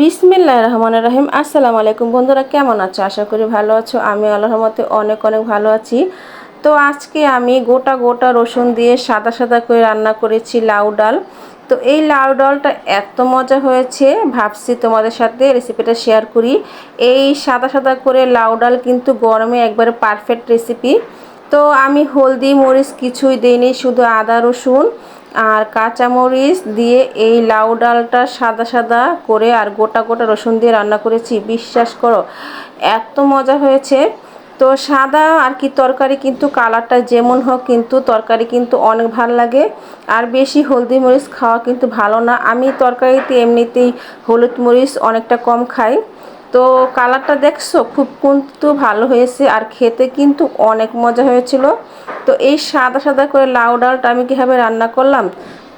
বিসমিল্লাহ রহমান রহিম। আসসালামু আলাইকুম বন্ধুরা, কেমন আছো? আশা করি ভালো আছো। আমি আল্লাহর মতে অনেক অনেক ভালো আছি। তো আজকে আমি গোটা গোটা রসুন দিয়ে সাদা সাদা করে রান্না করেছি লাউ ডাল। তো এই লাউ ডালটা এত মজা হয়েছে, ভাবছি তোমাদের সাথে রেসিপিটা শেয়ার করি। এই সাদা সাদা করে লাউ ডাল কিন্তু গরমে একবারে পারফেক্ট রেসিপি তো আমি হলদি, মরিচ কিছুই দিইনি, শুধু আদা, রসুন। আর কাঁচামরিচ দিয়ে এই লাউ ডালটা সাদা সাদা করে আর গোটা গোটা রসুন দিয়ে রান্না করেছি, বিশ্বাস করো। এত মজা হয়েছে। তো সাদা আর কি তরকারি কিন্তু কালারটা যেমন হোক কিন্তু তরকারি কিন্তু অনেক ভালো লাগে। আর বেশি হলদি মরিচ খাওয়া কিন্তু ভালো না। আমি তরকারিতে এমনিতেই হলুদ মরিচ অনেকটা কম খাই। তো কালারটা দেখছ? খুব কিন্তু ভালো হয়েছে আর খেতে কিন্তু অনেক মজা হয়েছিল। তো এই সাদা সাদা করে লাউ ডালটা আমি কীভাবে রান্না করলাম?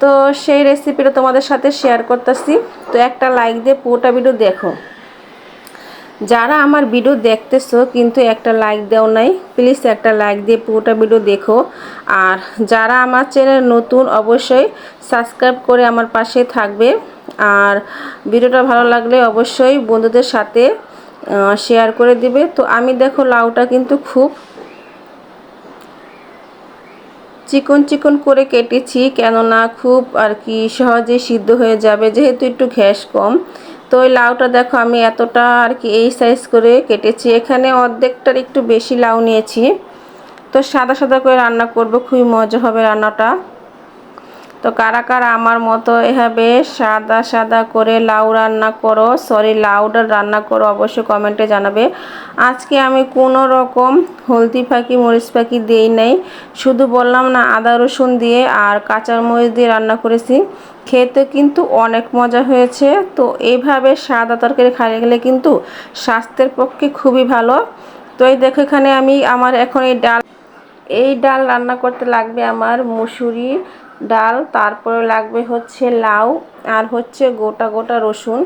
তো সেই রেসিপিটা তোমাদের সাথে শেয়ার করতেছি। তো একটা লাইক দিয়ে পুরোটা ভিডিও দেখো। যারা আমার ভিডিও দেখতেছো কিন্তু একটা লাইক দেও নাই প্লিজ একটা লাইক দিয়ে পুরোটা ভিডিও দেখো। আর যারা আমার চ্যানেল নতুন, অবশ্যই সাবস্ক্রাইব করে আমার পাশে থাকবে। আর ভিডিওটা ভালো লাগলে অবশ্যই বন্ধুদের সাথে শেয়ার করে দিবে। তো আমি দেখো লাউটা কিন্তু খুব চিকন চিকন করে কেটেছি, কেননা খুব আর কি সহজে সিদ্ধ হয়ে যাবে, যেহেতু একটু ঘ্যাস কম। তো ওই লাউটা দেখো আমি এতটা আর কি এই সাইজ করে কেটেছি। এখানে অর্ধেকটার একটু বেশি লাউ নিয়েছি। তো সাদা সাদা করে রান্না করব, খুবই মজা হবে রান্নাটা। তো কারা কারা আমার মতো এভাবে সাদা সাদা করে লাউ রান্না করো সরি লাউডার রান্না করো অবশ্যই কমেন্টে জানাবে। আজকে আমি কোনো রকম হলদি পাখি মরিচ পাখি দিই নাই। শুধু বললাম না, আদা রসুন দিয়ে আর কাঁচা মরিচ দিয়ে রান্না করেছি। খেতে কিন্তু অনেক মজা হয়েছে। তো এইভাবে সাদা তরকারি খাইয়ে গেলে কিন্তু স্বাস্থ্যের পক্ষে খুবই ভালো। তো এই দেখো এখানে আমি আমার এখন এই ডাল এই ডাল রান্না করতে লাগবে আমার মুসুরি ডাল, তারপরে লাগবে হচ্ছে লাউ আর হচ্ছে গোটা গোটা রসুন।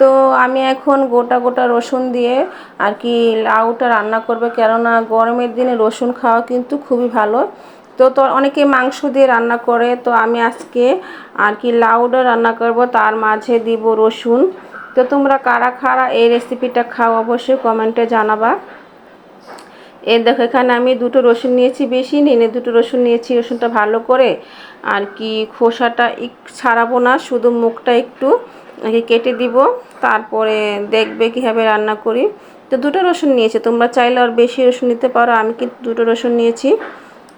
তো আমি এখন গোটা গোটা রসুন দিয়ে আর কি লাউটা রান্না করবে, কেননা গরমের দিনে রসুন খাওয়া কিন্তু খুবই ভালো। তো তো অনেকে মাংস দিয়ে রান্না করে, তো আমি আজকে আর কি লাউটা রান্না করব, তার মাঝে দিব রসুন। তো তোমরা কারা খারা এই রেসিপিটা খাও অবশ্যই কমেন্টে জানাবা। এই দেখো, এখানে আমি দুটো রসুন নিয়েছি বেশি নিয়ে দুটো রসুন নিয়েছি, রসুনটা ভালো করে আর কি খোসাটা এক ছাড়াবো না, শুধু মুখটা একটু কেটে দিব, তারপরে দেখবে কীভাবে রান্না করি। তো দুটো রসুন নিয়েছি, তোমরা চাইলে আর বেশি রসুন নিতে পারো, আমি কিন্তু দুটো রসুন নিয়েছি।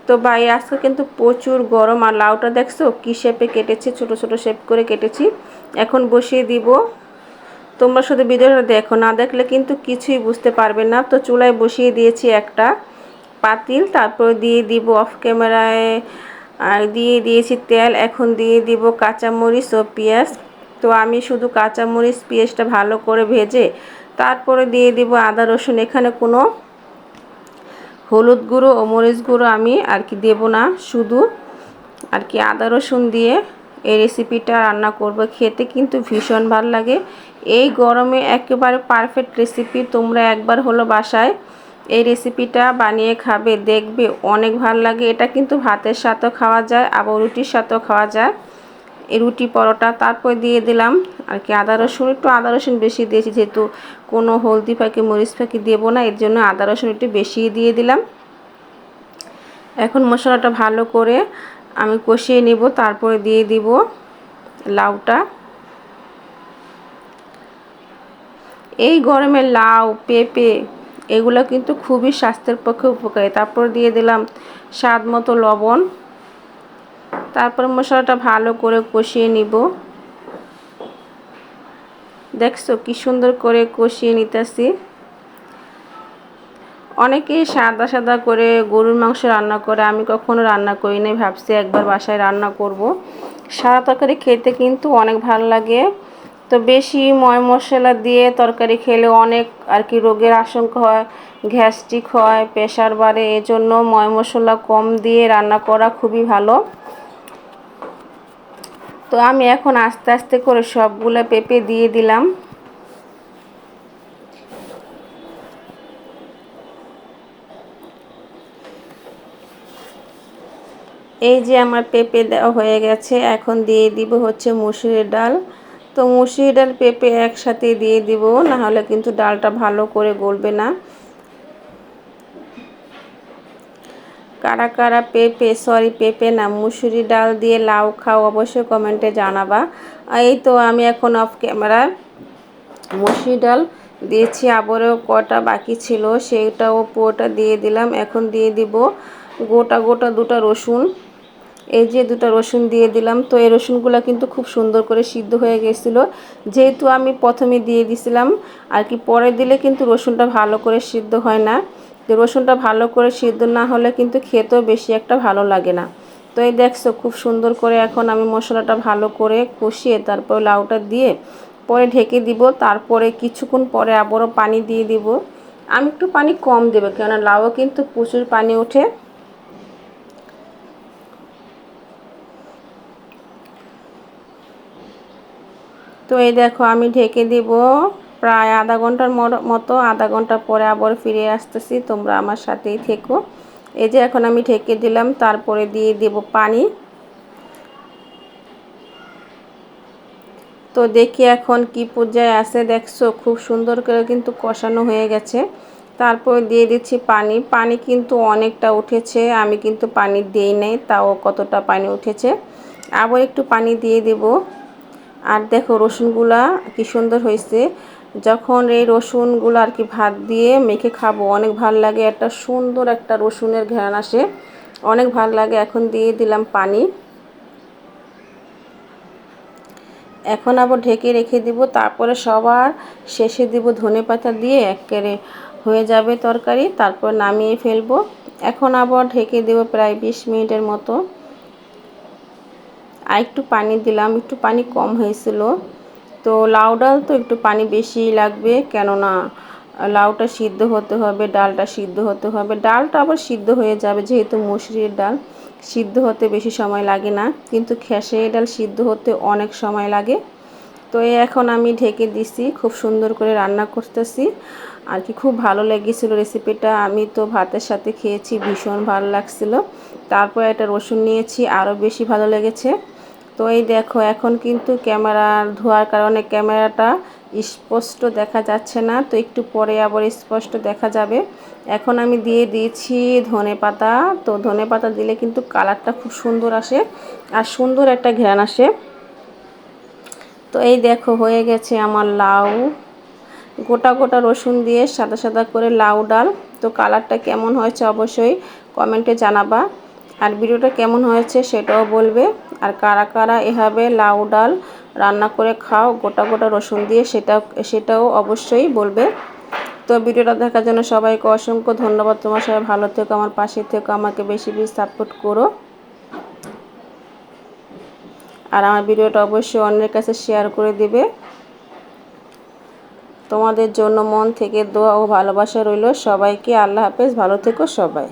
তো বাই আজকে কিন্তু প্রচুর গরম, আর লাউটা দেখছ কী শেপে কেটেছি, ছোট ছোট শেপ করে কেটেছি। এখন বসিয়ে দিব। তোমরা শুধু ভিডিওটা দেখো, না দেখলে কিন্তু কিছুই বুঝতে পারবে না। তো চুলায় বসিয়ে দিয়েছি একটা পাতিল, তারপর দিয়ে দিব অফ ক্যামেরায় আর দিয়ে দিয়েছি তেল, এখন দিয়ে দিব কাঁচামরিচ ও পেঁয়াজ। তো আমি শুধু কাঁচামরিচ, পেঁয়াজটা ভালো করে ভেজে, তারপরে দিয়ে দিব আদা, রসুন, এখানে কোনো হলুদ গুঁড়ো ও মরিচ গুঁড়ো আমি আর কি দেব না, শুধু আর কি আদা, রসুন দিয়ে এই রেসিপিটা রান্না করব। খেতে কিন্তু ভীষণ ভালো লাগে। এই গরমে একেবারে পারফেক্ট রেসিপি তোমরা একবার হলো বাসায় এই রেসিপিটা বানিয়ে খাবে, দেখবে অনেক ভালো লাগে। এটা কিন্তু ভাতের সাথেও খাওয়া যায়, আবার রুটির সাথেও খাওয়া যায়। এই রুটি পরোটা তারপর দিয়ে দিলাম। আর কি আদা রসুন, একটু আদা রসুন বেশি দিয়েছি, যেহেতু কোনো হলদি পাখি মরিচ পাখি দেবো না, এর জন্য আদা রসুন একটু বেশি দিয়ে দিলাম। এখন মশলাটা ভালো করে আমি কষিয়ে নিব, তারপরে দিয়ে দিব লাউটা। এই গরমে লাউ, পেঁপে এগুলো কিন্তু খুবই স্বাস্থ্যের পক্ষে উপকারী। তারপর দিয়ে দিলাম স্বাদ মতো লবণ। তারপর মশলাটা ভালো করে কষিয়ে নিব। দেখছ কি সুন্দর করে কষিয়ে নিতেছি। অনেকেই সাদা সাদা করে গরুর মাংস রান্না করে, আমি কখনো রান্না করি নাই ভাবছি একবার বাসায় রান্না করব। সাদা তরকারি খেতে কিন্তু অনেক ভালো লাগে। তো বেশি ময় মশলা দিয়ে তরকারি খেলে অনেক আর কি রোগের আশঙ্কা হয়, গ্যাস্ট্রিক হয়, প্রেশার বাড়ে, এজন্য ময় মশলা কম দিয়ে রান্না করা খুবই ভালো। তো আমি এখন আস্তে আস্তে করে সবগুলো পেঁপে দিয়ে দিলাম। এই যে আমার পেঁপে দেওয়া হয়ে গেছে, এখন দিয়ে দিব হচ্ছে মুসুরির ডাল। তো মুসুরি ডাল, পেঁপে একসাথে দিয়ে দিব না হলে কিন্তু ডালটা ভালো করে গলবে না। কারা কারা পেঁপে সরি পেঁপে না মুসুরি ডাল দিয়ে লাউ খাও, অবশ্যই কমেন্টে জানাবা। এই তো আমি এখন অফ ক্যামেরা মুসুরি ডাল দিয়েছি, আবারও কটা বাকি ছিল সেইটাও পুরোটা দিয়ে দিলাম। এখন দিয়ে দিব গোটা গোটা দুটা রসুন। এই যে দুটো রসুন দিয়ে দিলাম, তো এই রসুনগুলো কিন্তু খুব সুন্দর করে সিদ্ধ হয়ে গেছিল। যেহেতু আমি প্রথমে দিয়ে দিছিলাম, আর কি পরে দিলে কিন্তু রসুনটা ভালো করে সিদ্ধ হয় না। তো রসুনটা ভালো করে সিদ্ধ না হলে কিন্তু খেতেও বেশি একটা ভালো লাগে না। তো এই দেখছ, খুব সুন্দর করে এখন আমি মশলাটা ভালো করে কষিয়ে তারপর লাউটা দিয়ে পরে ঢেকে দিব। তারপরে কিছুক্ষণ পরে আবারও পানি দিয়ে দিব। আমি একটু পানি কম দেবো, কেননা লাউও কিন্তু প্রচুর পানি ওঠে। তো এই দেখো, আমি ঢেকে দিব প্রায় আধা ঘণ্টার মতো, আধা ঘণ্টা পরে আবার ফিরে আসতেছি, তোমরা আমার সাথেই থেকো। এই যে এখন আমি ঢেকে দিলাম, তারপরে দিয়ে দেব পানি। তো দেখি এখন কি পর্যায়ে আছে, দেখছ, খুব সুন্দর করে কিন্তু কষানো হয়ে গেছে। তারপর দিয়ে দিচ্ছি পানি। পানি কিন্তু অনেকটা উঠেছে, আমি কিন্তু পানি দিই নাই, তাও কতটা পানি উঠেছে। আবার একটু পানি দিয়ে দেব। আর দেখো রসুনগুলা কি সুন্দর হয়েছে। যখন এই রসুনগুলো আর কি ভাত দিয়ে মেখে খাব, অনেক ভালো লাগে। একটা সুন্দর একটা রসুনের ঘ্রাণ আসে। অনেক ভালো লাগে। এখন দিয়ে দিলাম পানি। এখন আবার ঢেকে রেখে দিব। তারপরে সবার শেষে দিব ধনে পাতা দিয়ে, একেবারে হয়ে যাবে তরকারি। তারপর নামিয়ে ফেলব। এখন আবার ঢেকে দেব প্রায় বিশ মিনিটের মতো। আর একটু পানি দিলাম, একটু পানি কম হয়েছিল। তো লাউ ডাল তো একটু পানি বেশি লাগবে, কেননা লাউটা সিদ্ধ হতে হবে, ডালটা সিদ্ধ হতে হবে। ডালটা আবার সিদ্ধ হয়ে যাবে, যেহেতু মুসুরির ডাল, সিদ্ধ হতে বেশি সময় লাগে না। কিন্তু খেসে ডাল সিদ্ধ হতে অনেক সময় লাগে। তো এখন আমি ঢেকে দিছি, খুব সুন্দর করে রান্না করতেছি। আর কি, খুব ভালো লেগেছিলো রেসিপিটা। আমি তো ভাতের সাথে খেয়েছি, ভীষণ ভালো লাগছিল। তারপর একটা রসুন নিয়েছি, আরও বেশি ভালো লেগেছে। তো এই দেখো, এখন কিন্তু ক্যামেরার ধোয়ার কারণে ক্যামেরাটা স্পষ্ট দেখা যাচ্ছে না। তো একটু পরে আবার স্পষ্ট দেখা যাবে। এখন আমি দিয়ে দিয়েছি ধনে পাতা। তো ধনে পাতা দিলে কিন্তু কালারটা খুব সুন্দর আসে আর সুন্দর একটা ঘ্রাণ আসে। তো এই দেখো, হয়ে গেছে আমার লাউ। গোটা গোটা রসুন দিয়ে সাদা সাদা করে লাউ ডাল। তো কালারটা কেমন হয়েছে অবশ্যই কমেন্টে জানাবা। আর ভিডিওটা কেমন হয়েছে সেটাও বলবে। আর কারা কারা এভাবে লাউ ডাল রান্না করে খাও, গোটা গোটা রসুন দিয়ে সেটা, সেটাও অবশ্যই বলবে। তো ভিডিওটা দেখার জন্য সবাইকে অসংখ্য ধন্যবাদ। তোমার সবাই ভালো থেকো, আমার পাশে থেকো, আমাকে বেশি বেশি সাপোর্ট করো। আর আমার ভিডিওটা অবশ্যই অন্যের কাছে শেয়ার করে দিবে। তোমাদের জন্য মন থেকে দোয়া ও ভালোবাসা রইল সবাইকে। আল্লাহ হাফেজ, ভালো থেকো সবাই।